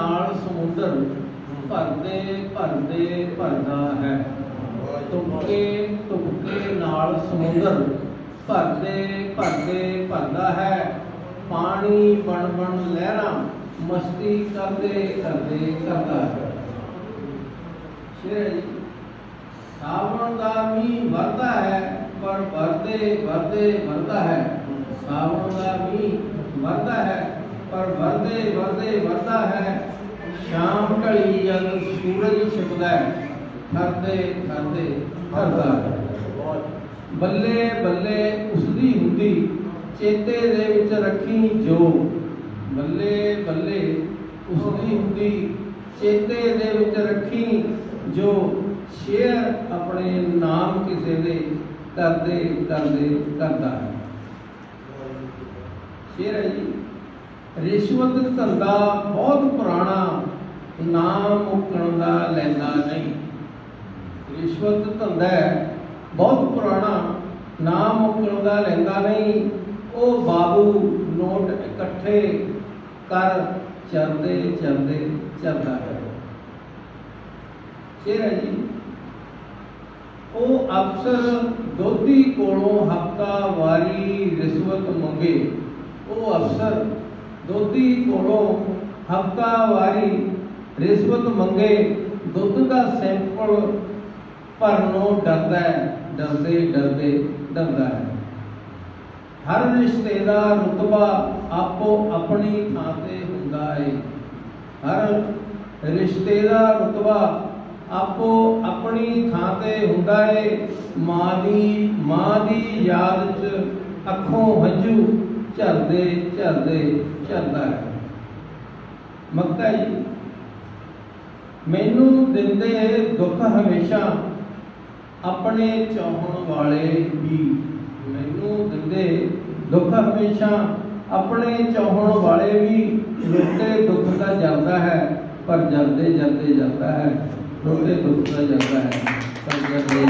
ਨਾਲ ਸਮੁੰਦਰ ਭਰਦੇ ਭਰਦੇ, ਭਰਦਾ ਹੈ। ਤੁਮਕੇ ਤੁਮਕੇ ਨਾਲ ਸਮੁੰਦਰ ਭਰਦੇ ਭਰਦੇ, ਭਰਦਾ ਹੈ। ਪਾਣੀ ਬਣ ਬਣ ਲਹਿਰਾਂ ਮਸਤੀ ਕਰਦੇ ਕਰਦੇ, ਕਰਦਾ ਹੈ। ਸ਼ੇਰ ਸਾਵਣ ਦਾ ਮੀਂਹ ਵਰਦਾ ਹੈ, ਪਰ ਵਰਦੇ ਵਰਦੇ, ਵਰਦਾ ਹੈ। ਸਾਵਣ ਦਾ ਮੀਂਹ ਵਰਦਾ ਹੈ। ਪਰ ਵਰਦੇ ਵਰਦੇ, ਵਰਦਾ ਹੈ। ਸ਼ਾਮ ਢਲੀ ਜਦ ਸੂਰਜ ਛਿਪਦਾ ਹੈ ਠਰਦੇ ਠਰਦੇ ਠਰਦਾ ਹੈ। ਬੱਲੇ ਬੱਲੇ ਉਸਦੀ ਹੁੰਦੀ, ਚੇਤੇ ਦੇ ਵਿੱਚ ਰੱਖੀ ਜੋ। ਬੱਲੇ ਬੱਲੇ ਉਸਦੀ ਹੁੰਦੀ, ਚੇਤੇ ਦੇ ਵਿੱਚ ਰੱਖੀ ਜੋ। ਸ਼ੇਅਰ ਆਪਣੇ ਨਾਮ ਕਿਸੇ ਦੇ ਕਰਦੇ ਕਰਦੇ ਕਰਦਾ ਹੈ। ਸ਼ੇਰ ਹੈ ਜੀ। ਰਿਸ਼ਵਤ ਧੰਦਾ ਬਹੁਤ ਪੁਰਾਣਾ ਨਾਮ ਮੁੱਕਣ ਦਾ ਲੈਂਦਾ ਨਹੀਂ। ਰਿਸ਼ਵਤ ਧੰਦਾ ਬਹੁਤ ਪੁਰਾਣਾ ਨਾਮ ਮੁੱਕਣ ਦਾ ਲੈਂਦਾ ਨਹੀਂ। ਉਹ ਬਾਬੂ ਨੋਟ ਇਕੱਠੇ ਕਰ ਚਲਦੇ ਚਲਦੇ ਚੱਲਦਾ ਹੈ ਸ਼ੇਰ ਹੈ ਜੀ, ਉਹ ਅਫਸਰ ਦੋਧੀ ਕੋਲੋਂ ਹਫਤਾ ਵਾਰੀ ਰਿਸ਼ਵਤ ਮੰਗੇ। ਉਹ ਅਫਸਰ ਦੋਧੀ ਕੋਲੋਂ ਹਫਤਾ ਵਾਰੀ ਰਿਸ਼ਵਤ ਮੰਗੇ, ਦੁੱਧ ਦਾ ਸੈਂਪਲ ਭਰਨੋਂ ਡਰਦਾ ਹੈ, ਡਰਦੇ ਡਰਦੇ, ਡਰਦਾ ਹੈ। ਹਰ ਰਿਸ਼ਤੇ ਦਾ ਰੁਤਬਾ ਆਪੋ ਆਪਣੀ ਥਾਂ ਤੇ ਹੁੰਦਾ ਹੈ ਹਰ ਰਿਸ਼ਤੇ ਦਾ ਰੁਤਬਾ ਆਪੋ ਆਪਣੀ ਥਾਂ ਤੇ ਹੁੰਦਾ ਹੈ ਮਾਂ ਦੀ ਮਾਂ ਦੀ ਯਾਦ 'ਚ ਅੱਖੋਂ ਹੰਝੂ ਝਰਦੇ ਝਰਦੇ ਝਰਦਾ ਹੈ। ਮਕਤਾ ਜੀ, ਮੈਨੂੰ ਦਿੰਦੇ ਦੁੱਖ ਹਮੇਸ਼ਾ ਆਪਣੇ ਚਾਹਣ ਵਾਲੇ ਵੀ ਮੈਨੂੰ ਦਿੰਦੇ ਦੁੱਖ ਹਮੇਸ਼ਾ ਆਪਣੇ ਚਾਹਣ ਵਾਲੇ ਵੀ ਲੁੱਟੇ ਦੁੱਖ ਦਾ ਜਾਂਦਾ ਹੈ, ਪਰ ਜਲਦੇ ਜਲਦੇ ਜਾਂਦਾ ਹੈ। ਲੁੱਟੇ ਦੁੱਖ ਦਾ ਜਾਂਦਾ ਹੈ, ਪਰ ਜਲਦੇ